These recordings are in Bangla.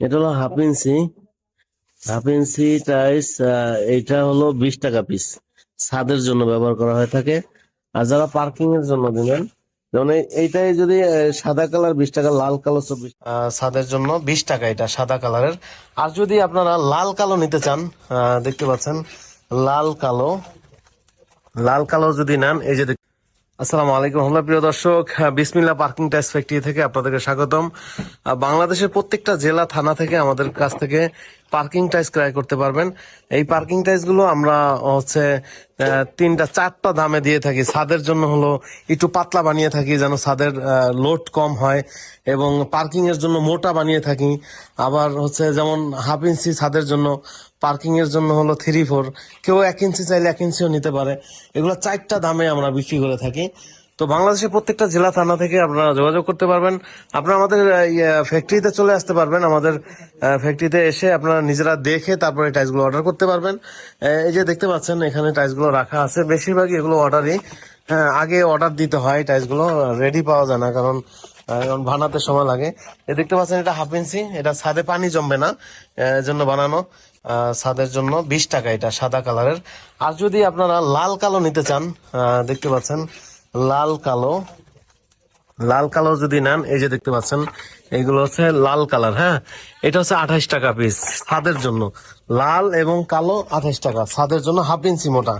এটা হলো হাফ ইঞ্চি হাফ ইঞ্চি টাইস এইটা হলো বিশ টাকা পিস ছাদের জন্য ব্যবহার করা হয়ে থাকে। আর যারা পার্কিং এর জন্য দিবেন, যেমন এই- এইটাই যদি সাদা কালার, বিশ টাকা, লাল কালো চব্বিশ ছাদের জন্য বিশ টাকা এটা, সাদা কালারের। আর যদি আপনারা লাল কালো নিতে চান দেখতে পাচ্ছেন, লাল কালো লাল কালো যদি নেন, এই যে আসসালামু আলাইকুম হল প্রিয় দর্শক। হ্যাঁ, বিসমিল্লা পার্কিং ট্যাক্স ফ্যাক্টরি থেকে আপনাদেরকে স্বাগতম। বাংলাদেশের প্রত্যেকটা জেলা থানা থেকে আমাদের কাছ থেকে পার্কিং টাইস ক্রয় করতে পারবেন। এই পার্কিং টাইসগুলো আমরা হচ্ছে তিনটা, চারটা দামে দিয়ে থাকি। ছাদের জন্য হলো একটু পাতলা বানিয়ে থাকি যেন ছাদের লোড কম হয় এবং পার্কিং এর জন্য মোটা বানিয়ে থাকি। আবার হচ্ছে যেমন হাফ ইঞ্চি ছাদের জন্য, পার্কিং এর জন্য হলো থ্রি ফোর। কেউ এক ইঞ্চি চাইলে এক ইঞ্চিও নিতে পারে। এগুলো চারটা দামে আমরা বিক্রি করে থাকি। তো বাংলাদেশের প্রত্যেকটা জেলা, থানা থেকে আপনারা যোগাযোগ করতে পারবেন। আপনারা আমাদের ফ্যাক্টরিতে চলে আসতে পারবেন। আমাদের ফ্যাক্টরিতে এসে আপনারা নিজেরা দেখে তারপরে টাইলসগুলো অর্ডার করতে পারবেন। এই যে দেখতে পাচ্ছেন, এখানে টাইলসগুলো রাখা আছে। বেশিরভাগই এগুলো অর্ডারই হ্যাঁ আগে অর্ডার দিতে হয়। টাইলসগুলো রেডি পাওয়া যায় না, কারণ এখন বানাতে সময় লাগে। এ দেখতে পাচ্ছেন, এটা হাফ ইঞ্চি এটা ছাদে পানি জমবে না জন্য বানানো। ছাদের জন্য বিশ টাকা এটা, সাদা কালারের আর যদি আপনারা লাল কালো নিতে চান দেখতে পাচ্ছেন লাল কালো। লাল কালো যদি নেন, এই যে দেখতে পাচ্ছেন, এগুলো হচ্ছে লাল কালার হ্যাঁ? এটা হচ্ছে আঠাইশ টাকা পিস ছাদের জন্য। লাল এবং কালো আঠাইশ টাকা ছাদের জন্য হাফ ইঞ্চি মোটা।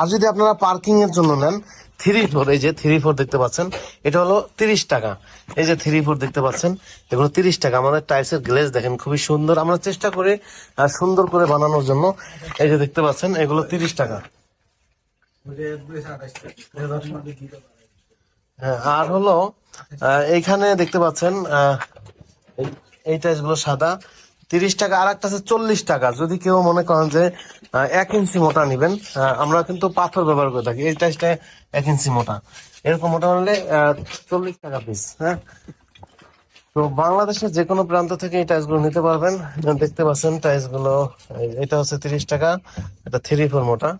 আর যদি আপনারা পার্কিং এর জন্য নেন থ্রি ফোর এই যে থ্রি ফোর দেখতে পাচ্ছেন, এটা হলো তিরিশ টাকা। এই যে থ্রি ফোর দেখতে পাচ্ছেন, এগুলো তিরিশ টাকা। আমাদের টাইলসের গ্লেজ দেখেন, খুবই সুন্দর। আমরা চেষ্টা করি সুন্দর করে বানানোর জন্য। এই যে দেখতে পাচ্ছেন, এগুলো তিরিশ টাকা। হ্যাঁ আর হলো এইখানে দেখতে পাচ্ছেন এই- এই গুলো সাদা। তিরিশ টাকা আর একটা চল্লিশ টাকা। যদি কেউ মনে করেন যে এক ইঞ্চি মোটা নিবেন আমরা কিন্তু পাথর ব্যবহার করে থাকি। এই টাইসটা এক ইঞ্চি মোটা। এরকম মোটা হলে চল্লিশ টাকা পিস হ্যাঁ? তো বাংলাদেশের যে কোনো প্রান্ত থেকে এই টাইসগুলো নিতে পারবেন। দেখতে পাচ্ছেন টাইসগুলো এটা হচ্ছে তিরিশ টাকা, এটা থ্রি ফোর মোটা।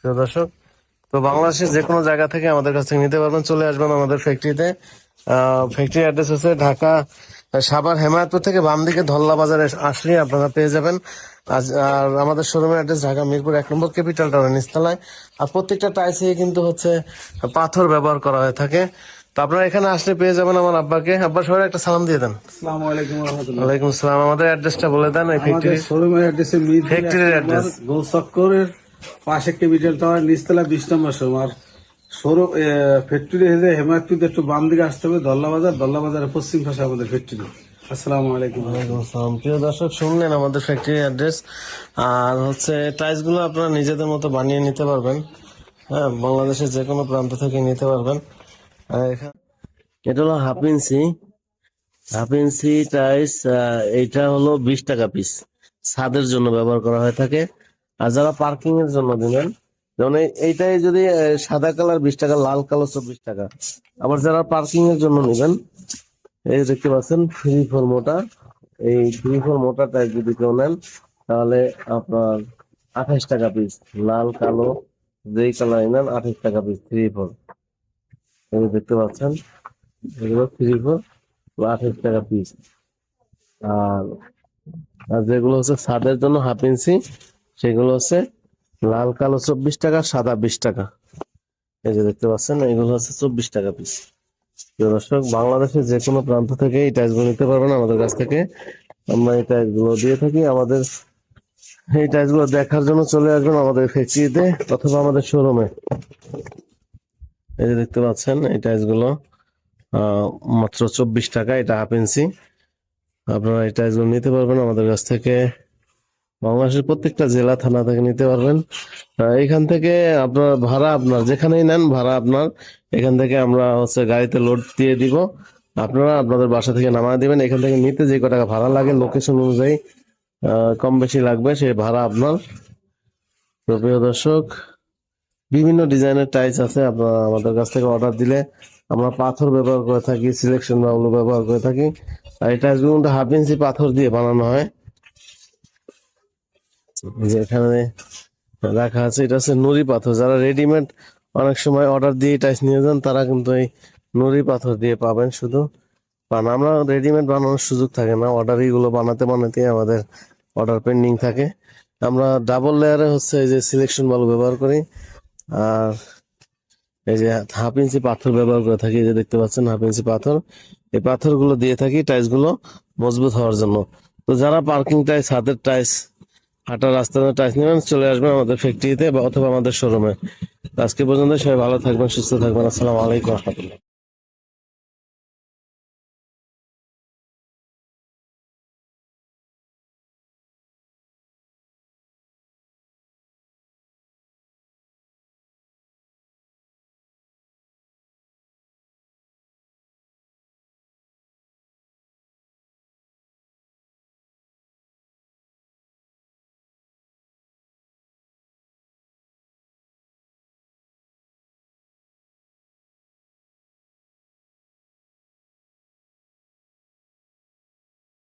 প্রিয় দর্শক তো বাংলাদেশের যে কোনো জায়গা থেকে আমাদের কাছ থেকে নিতে পারবেন। চলে আসবেন আমাদের ফ্যাক্টরিতে ফ্যাক্টরি অ্যাড্রেস হচ্ছে ঢাকা সাভার হেমায়তপুর থেকে বাম দিকে ধল্লা বাজারে আসলে আপনারা পেয়ে যাবেন। আর আমাদের শোরুমের অ্যাড্রেস ঢাকা মিরপুর এক নম্বর ক্যাপিটাল টাউনের নিচতলায়। আর প্রত্যেকটা টাইসে কিন্তু হচ্ছে পাথর ব্যবহার করা হয়ে থাকে। তো আপনারা এখানে আসলে পেয়ে যাবেন আমার আব্বাকে। আব্বা সবাই একটা সালাম দিয়ে দেন। আসসালামু আলাইকুম রহমতুল্লাহ। ওয়ালাইকুম আসসালাম। আমাদের অ্যাড্রেসটা বলে দেন এই ফ্যাক্টরি শোরুমের অ্যাড্রেসে ফ্যাক্টরির অ্যাড্রেস গোল চক্করের পাশে ক্যাপিটাল টাওয়ার নিচতলা বিশ নম্বর আর শোরুম ফ্যাক্টরি হেদে হেমায়তপুর একটু বাম দিকে আসতে হবে, দল্লা বাজার। দল্লা বাজারের পশ্চিম পাশে আমাদের ফ্যাক্টরি আসসালামু আলাইকুম। ওয়ালাইকুম আসসালাম। প্রিয় দর্শক, শুনলেন আমাদের ফ্যাক্টরি অ্যাড্রেস আর হচ্ছে টাইলসগুলো আপনারা নিজেদের মতো বানিয়ে নিতে পারবেন। হ্যাঁ বাংলাদেশের যে কোনো প্রান্ত থেকে নিতে পারবেন। আর এটা হলো half inch half inch tiles এইটা হলো বিশ টাকা পিস ছাদের জন্য ব্যবহার করা হয়ে থাকে। আর যারা পার্কিং এর জন্য দিবেন, যেমন এইটাই যদি সাদা কালার বিশ টাকা, লাল কালার চব্বিশ টাকা। আবার যারা পার্কিং এর জন্য নেবেন, এই দেখতে পাচ্ছেন থ্রি ফোর মোটা এই থ্রি ফোর মোটা টাইপ যদি কেউ নেন, তাহলে আপনার আঠাশ টাকা পিস লাল, কালো, যেই কালার নেন, আঠাশ টাকা পিস থ্রি ফোর এই দেখতে পাচ্ছেন, এগুলো থ্রি ফোর আঠাশ টাকা পিস আর আর যেগুলো হচ্ছে ছাদের জন্য হাফ ইঞ্চি সেগুলো হচ্ছে লাল কালো চব্বিশ টাকা সাদা বিশ টাকা। এই যে দেখতে পাচ্ছেন এগুলো হচ্ছে চব্বিশ টাকা পিস দর্শক বাংলাদেশের যে কোনো প্রান্ত থেকে এই টাইলসগুলো নিতে পারবেন। আমাদের কাছ থেকে আমরা এই টাইলসগুলো দিয়ে থাকি। আমাদের এই টাইলসগুলো দেখার জন্য চলে আসবেন আমাদের ফ্যাক্টরিতে অথবা আমাদের শোরুমে এই যে দেখতে পাচ্ছেন এই টাইলসগুলো আহ, মাত্র চব্বিশ টাকা এটা হাফ ইঞ্চি আপনারা এই টাইলসগুলো নিতে পারবেন আমাদের কাছ থেকে। বাংলাদেশের প্রত্যেকটা জেলা, থানা থেকে নিতে পারবেন। এখান থেকে আপনার ভাড়া আপনার, যেখানেই নেন ভাড়া আপনার, এখান থেকে আমরা হচ্ছে গাড়িতে লোড দিয়ে দিব। আপনারা আপনাদের বাসা থেকে নামায় দিবেন। এখান থেকে নিতে যে টাকা ভাড়া লাগে লোকেশন অনুযায়ী কম বেশি লাগবে সেই ভাড়া আপনার। প্রিয় দর্শক, বিভিন্ন ডিজাইনের টাইলস আছে, আপনারা আমাদের কাছ থেকে অর্ডার দিলে আমরা পাথর ব্যবহার করে থাকি সিলেকশন বাউল ব্যবহার করে থাকি। আর এই টাইলসগুলো হাফ ইঞ্চি পাথর দিয়ে বানানো হয়। যে এখানে রাখা আছে, এটা হচ্ছে নুড়ি পাথর। যারা রেডিমেড অনেক সময় অর্ডার দিয়ে টাইস নিয়ে যান, তারা কিন্তু এই নুড়ি পাথর দিয়ে পাবেন শুধু। পান আমরা রেডিমেড বানানোর সুযোগ থাকে না অর্ডার এগুলো বানাতে বানাতে আমাদের অর্ডার পেন্ডিং থাকে। আমরা ডাবল লেয়ারে হচ্ছে এই যে সিলেকশন বালু ব্যবহার করি, আর এই যে হাফ ইঞ্চি পাথর ব্যবহার করে থাকি যে দেখতে পাচ্ছেন হাফ ইঞ্চি পাথর। এই পাথরগুলো দিয়ে থাকি টাইলসগুলো মজবুত হওয়ার জন্য। তো যারা পার্কিং টাইলস হাতের টাইলস হাঁটার রাস্তার টাইস নেবেন, চলে আসবেন আমাদের ফ্যাক্টরিতে বা অথবা আমাদের শোরুমে আজকে পর্যন্ত সবাই ভালো থাকবেন, সুস্থ থাকবেন। আসসালামু আলাইকুম রহমতুল্লাহ।